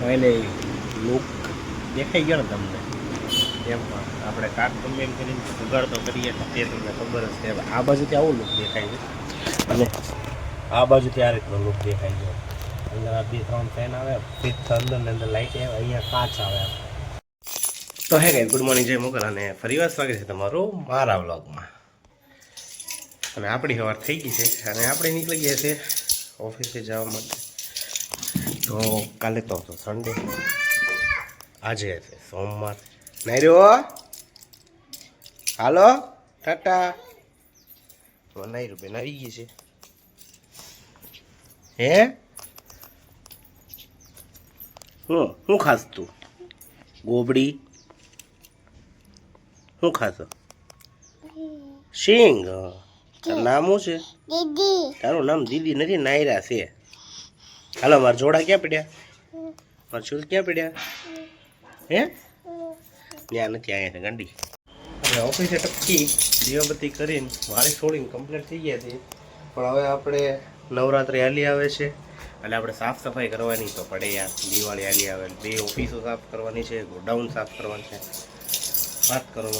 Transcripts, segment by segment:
Finally look દેખાઈ ગયો ને તમને? એમ આપણે કાક ગમે એમ કરીને જુગાડ તો કરીએ તે તમને ખબર જ છે. આ બાજુથી આવું લુક દેખાય છે. અને આ બાજુથી આ રીતનો લુક દેખાય છે. અંદર આ બે ત્રણ ફેન આવે ફિફ્થ અંદર ને અંદર લાઇટ આવે, અહીંયા કાચ આવે તો હે ગાઈસ ગુડ મોર્નિંગ જય મોગલ અને ફરીવાર સ્વાગત છે તમારું મારા વ્લોગમાં અને આપણી સવાર થઈ ગઈ છે અને આપણે નીકળી ગયા છે ઓફિસે જવા માટે. તો કાલે તો સન્ડે આજે હશે સોમવાર. નહીં રહ્યો હાલો ટાટા. નહીં રૂપિયા આવી ગઈ છે. હે? હું શું ખાસ તું? ગોબડી? શું ખાશો? સિંગ? તારું નામ શું છે? તારું નામ દીદી નથી નાયરા છે. હાલો, મારા જોડા ક્યાં પડ્યા? મારા ચૂલ ક્યાં પડ્યા? હે? ત્યાં નથી આવ્યા ગાંડી. આપણે ઓફિસે ટપકી, દીવાબત્તી કરીને વાળી છોડીને કમ્પ્લીટ થઈ ગયા છે. પણ હવે આપણે નવરાત્રિ હાલી આવે છે. એટલે આપણે સાફ સફાઈ કરવાની તો પડે યાર. દિવાળી હાલી આવે, બે ઓફિસો સાફ કરવાની છે, ગોડાઉન સાફ કરવાનું છે. વાત કરો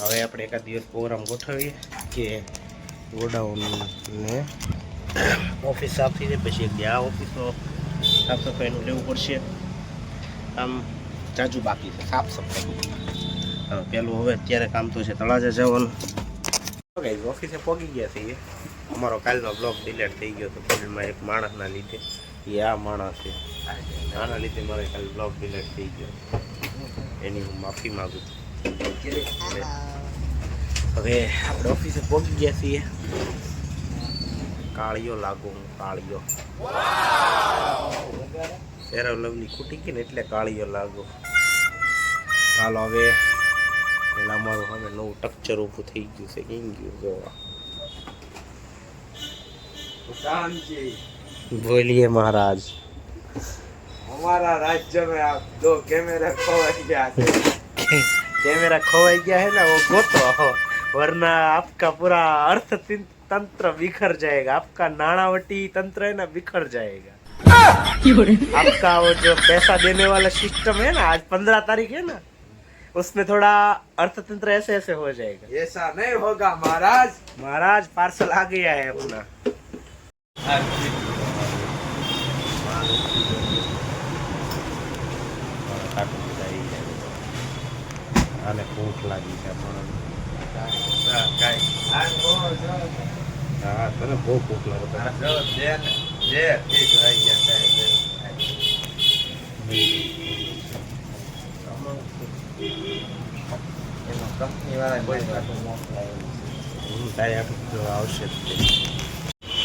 હવે આપણે એકાદ દિવસ પ્રોગ્રામ ગોઠવીએ કે ગોડાઉન ને ઓફિસ સાફ થઈ જાય પછી એક આ ઓફિસો સાફ સફાઈનું લેવું પડશે આમ જાજુ બાકી છે સાફ સફાઈ. હવે પેલું હવે અત્યારે કામ તો છે તળાજા જવાનું. ગાઈઝ ઓફિસે પહોંચી ગયા છીએ અમારો કાલનો બ્લોગ ડિલેટ થઈ ગયો હતો ફિલ્ડમાં એક માણસના લીધે. એ આ માણસ છે. આના લીધે મારે કાલ બ્લોગ ડિલેટ થઈ ગયો. એની હું માફી માગું છું. હવે આપણે ઓફિસે પહોંચી ગયા છીએ. કાળિયો લાગુ હું કાળિયો. શેરવ લવની ખૂટી ગઈ ને એટલે કાળીઓ લાગુ. ચાલો હવે પેલા મારું હવે નવું ટક્ચર ઊભું થઈ ગયું છે કેમ ગયું જોવા. બોલીએ મહારાજ. અમારા રાજ્ય મેં આપ દો કેમેરા ખોવાઈ ગયા છે. કેમેરા ખોવાઈ ગયા હે ને વો ગોતો વરના આપકા પૂરા અર્થ ચિંત तंत्र बिखर जाएगा आपका नाणावटी तंत्र है ना बिखर जाएगा आपका वो जो पैसा देने वाला सिस्टम है ना आज पंद्रह तारीख है ना उसमें थोड़ा अर्थतंत्र ऐसे ऐसे हो जाएगा ऐसा नहीं होगा महाराज महाराज पार्सल आ गया है अपना આને ભૂખ લાગી છે પણ તને બહુ ભૂખ લાગે તને. હમ, તારે આટલું બધું આવશે જ તે.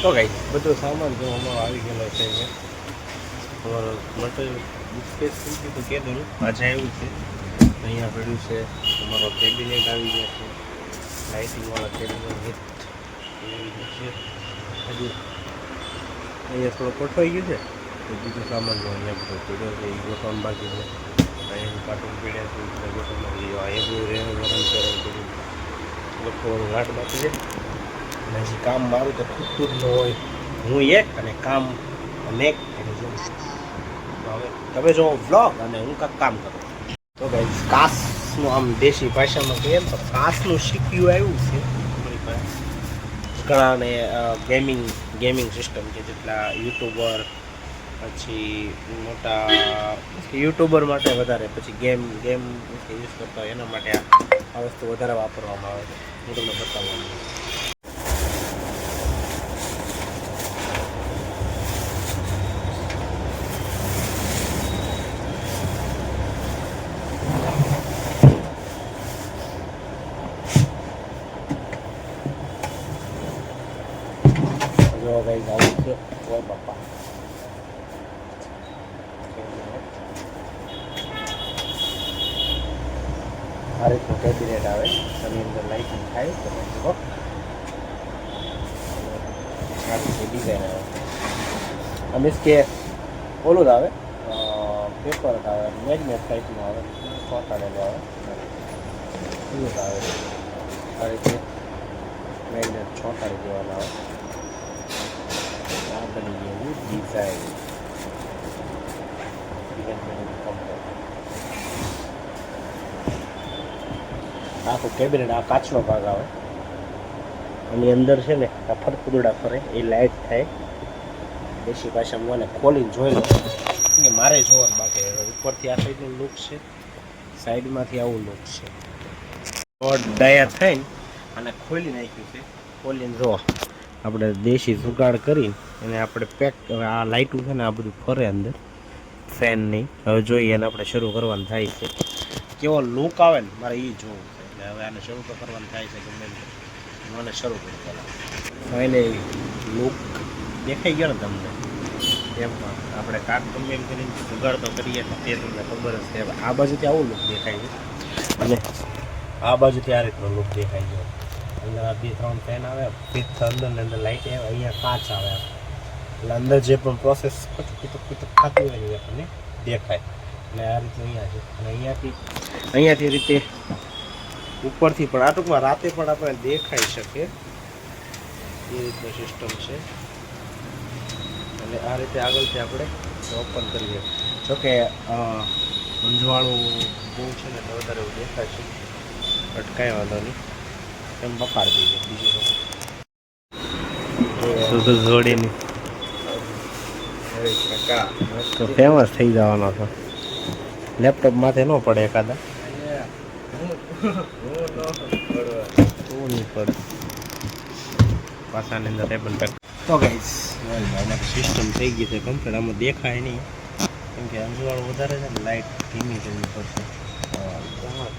તો કઈ બધો સામાન જો અમારો આવી ગયેલો છે અહીંયા. અમારો મટીરિયલ ડિસ્પેસ થઈ ગયું કહેતો પાછા આવ્યું છે. અહીંયા પડ્યું છે. અમારો કેબિનેટ આવી ગયા છે. લાઇટિંગવાળા કેબિનેટ. અહીંયા થોડો ગોઠવાઈ ગયું છે. તો બીજો સામાન અહીંયા બધો પીડ્યો છે એ ગોઠવણ બાકી છે. અહીંયા કાર્ટૂન પીડ્યા છે ગોઠવણ અહીંયા બધું રહેવું, ગરમ કરવું, બધું ગોઠવવાનું લાટ બાકી છે. અને હજી કામ મારું તો ખૂટતું જ ન હોય. હું એક અને કામ અનેક એટલે જો હવે તમે જો વ્લોગ અને હું કાંક કામ કરું. તો ભાઈ કાસનું આમ દેશી ભાષામાં કહીએ તો કાસનું શીખ્યું આવ્યું છે. ઘણાને ગેમિંગ ગેમિંગ સિસ્ટમ છે જેટલા યુટ્યુબર પછી મોટા યુટ્યુબર માટે વધારે, પછી ગેમ ગેમ યુઝ કરતા હોય એના માટે આ આ વસ્તુ વધારે વાપરવામાં આવે છે. હું તમને બતાવવાનું જો ગઈ આવું છે ઓય બાપા આ રીતનું કેબિનેટ આવે એની અંદર લાઇટિંગ થાય તમે જુઓ સારી ડિઝાઇન આવે મીન્સ કે ઓલું જ આવે પેપર જ આવે મેગ્નેટ ટાઈપનું આવે ચોંટાડેલું આવે એવું જ આવે આ રીતે મેગ્નેટ ચોંટાડી દેવાના આવે આપણે એવું ડિઝાઇન આખું કેબિનેટ આ કાચનો ભાગ આવે એની અંદર છે ને આ ફરકુદડા ફરે, એ લાઈટ થાય. દેશી ભાષામાં મને ખોલીને જોઈ લો. કે મારે જોવાનું બાકી ઉપરથી આ સાઈડનું લુક છે સાઈડમાંથી આવું લુક છે. ડાયર થઈને અને ખોલી નાખ્યું છે. ખોલીને જોવા. આપણે દેશી જુગાડ કરીને એને આપણે પેક આ લાઇટું છે ને આ બધું ફરે અંદર. ફેન નહીં હવે જોઈએ એને આપણે શરૂ કરવાનું થાય છે. કેવો લુક આવે ને, મારે એ જોવું છે. એટલે હવે આને શરૂ તો કરવાનું થાય છે ગમે. મને શરૂ કરી પહેલાં એને લુક દેખાઈ ગયો ને તમને? એમ આપણે કાક ગમે એમ કરીને જુગાડ તો કરીએ ને તે તમને ખબર જ છે. આ બાજુથી આવું લુક દેખાય છે. અને આ બાજુથી આ રીતનો લુક દેખાય છે. અંદર આ બે ત્રણ ફેન આવે ફિફ્થ અંદર ને અંદર લાઇટ આવે, અહીંયા કાચ આવે. એટલે અંદર જે પણ પ્રોસેસ કુટુક કુટુક થતી હોય આપણને દેખાય. એટલે આ રીતે અહીંયા છે. અને અહીંયાથી અહીંયાથી રીતે ઉપરથી પણ, આ ટૂંકમાં રાતે પણ આપણે દેખાઈ શકે એ રીતની સિસ્ટમ છે. અને આ રીતે આગળથી આપણે ઓપન કરીએ જોકે અંજવાળું બહુ છે ને તો વધારે એવું દેખાય છે. અટકાય વાંધો નહીં. એમ બપાડ દઈએ બીજું તો. જોડીની તો ફેમસ થઈ જવાનો છો. લેપટોપ માથે ન પડે એકાદા. તો નહીં પડે પાછાની અંદર ટેબલ પેક તો ગાઈસ અમારી સિસ્ટમ થઈ ગઈ છે કમ્પ્લીટ આમાં દેખાય નહીં. કેમ કે અંજવાળું વધારે છે ને લાઇટ ધીમી કરવી પડશે.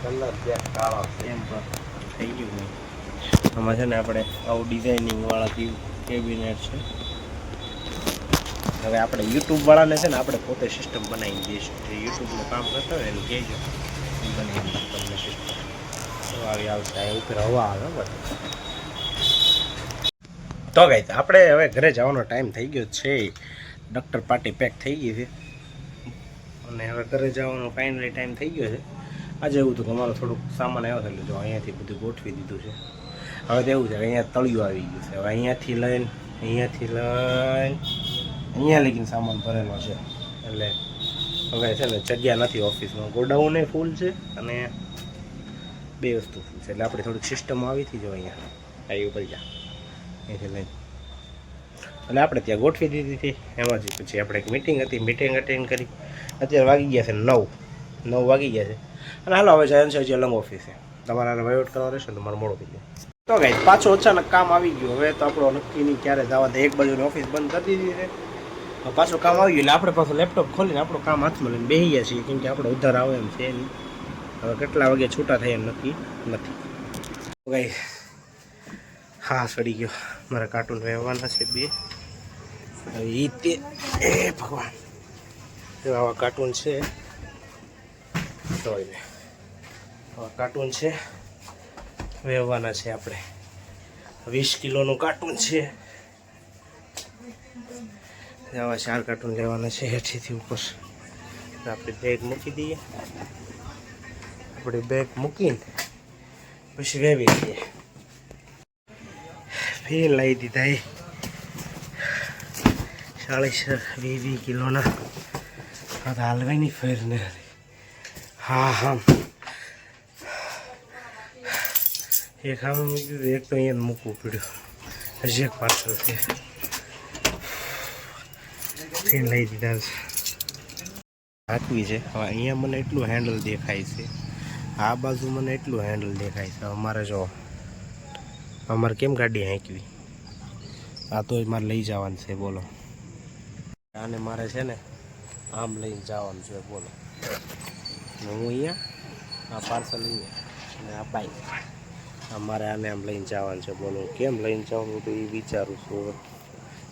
કલર બે કાળો એમ પણ થઈ ગયું આમાં છે ને આપણે આવું ડિઝાઇનિંગ વાળા કેબિનેટ છે. હવે આપણે યુટ્યુબ વાળાને છે ને આપણે પોતે સિસ્ટમ બનાવી દઈશું. જે યુટ્યુબનું કામ કરતા હોય એને કહેજો. બનાવી દઈશું તમને સિસ્ટમ તો આવી આવશે. આ ઉપર હવા આવે બધું. તો ગઈ આપણે હવે ઘરે જવાનો ટાઈમ થઈ ગયો છે. ડૉક્ટર પાર્ટી પેક થઈ ગઈ છે. અને હવે ઘરે જવાનો ફાઇનલી ટાઈમ થઈ ગયો છે. આજે એવું હતું કે અમારો થોડુંક સામાન આવ્યો એટલે જો અહીંયાથી બધું ગોઠવી દીધું છે. હવે તો એવું છે કે અહીંયા તળિયું આવી ગયું છે. હવે અહીંયાથી લઈને અહીંયાથી લઈને અહીંયા લગીને સામાન ભરેલો છે. એટલે હવે છે ને જગ્યા નથી ઓફિસમાં. ગોડાઉન ફૂલ છે અને બે વસ્તુ ફૂલ છે. એટલે આપણે થોડીક સિસ્ટમ આવી હતી જો અહીંયા. આવી ઉપર જા. અહીંથી લઈને એટલે આપણે ત્યાં ગોઠવી દીધી હતી. એમાંથી પછી આપણે એક મિટિંગ હતી. મિટિંગ અટેન્ડ કરી. અત્યારે વાગી ગયા છે નવ. નવ વાગી ગયા છે. અને હાલો, હવે જયંત છે અલંગ ઓફિસે તમારે વહીવટ કરવા રહેશે તમારે મોડો થઈ જાય. તો ગઈ પાછું અચાનક કામ આવી ગયું. હવે તો આપણો નક્કી નહીં ક્યારે જવા દે. એક બાજુની ઓફિસ બંધ કરી દીધી છે. પાછું કામ આવી ગયું એટલે આપણે પાછું લેપટોપ ખોલીને આપણું કામ હાથમાં લઈને બેસી છીએ, કેમ કે આપણે ઉધાર આવે એમ છે નહીં. હવે કેટલા વાગે છૂટા થાય એમ નક્કી નથી. ગઈ હા, સડી ગયો. મારા કાર્ટૂન વહેવાના છે બે. હવે તે, એ ભગવાન. આવા કાર્ટૂન છે. સોરી આવા કાર્ટૂન છે. વહેવાના છે આપણે. વીસ કિલોનું કાર્ટૂન છે. આવા ચાર કાર્ટૂન લેવાના છે હેઠીથી ઉપર. આપણે બેગ મૂકી દઈએ. આપણે બેગ મૂકીને પછી વેવી દઈએ. ફેર લાવી દીધા એ. ચાલીસ વીસ વીસ કિલોના. આ તો હાલવાની ફેર ને હા હા. એક આમ મૂકી એક તો અહીંયા મૂકવું પડ્યું. હજી એક પાર્સલ છે. ફેર લઈ દીધા છે. હાંકવી છે. હવે અહીંયા મને એટલું હેન્ડલ દેખાય છે. આ બાજુ મને એટલું હેન્ડલ દેખાય છે. અમારે જો, અમારે કેમ ગાડી હાંકવી? આ તો મારે લઈ જવાનું છે, બોલો. આને મારે છે ને, આમ લઈને જવાનું છે, બોલો. હું અહીંયા, આ પાર્સલ અહીંયા અને આ બાઈક અમારે આને આમ લઈને જવાનું છે, બોલો. કેમ લઈને જવાનું? તો એ વિચારું છું.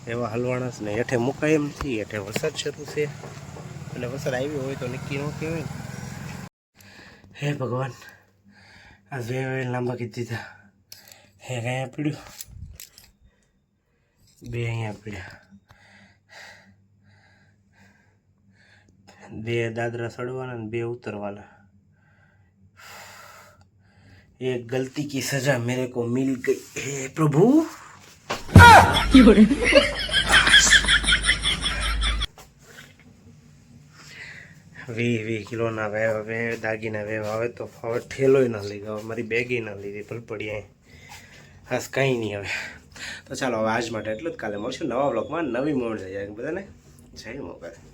એવા હલવાણા છે ને હેઠે મુકાય એમ નથી હેઠે વરસાદ શરૂ છે એટલે વરસાદ આવ્યો હોય તો નક્કી ન કહેવાય ને હે ભગવાન આ બે વેલ લાંબા કીધી દીધા હે અહીંયા પીડ્યું બે અહીંયા પીડ્યા બે દાદરા ચડવાના ને બે ઉતરવાના एक गलती की सजा मेरे को मिल गई हे प्रभु વીસ વી કિલોના વેવ હવે દાગીના વેવ આવે તો, હવે ઠેલોય ના લઈ ગયો. મારી બેગી ન લીધી ભલ પડી અહીં હાસ કંઈ નહીં હવે. તો ચાલો, હવે આજ માટે એટલું જ. કાલે મળશું નવા બ્લોગમાં નવી મોડ જાય બધાને. જય મોબાઈલ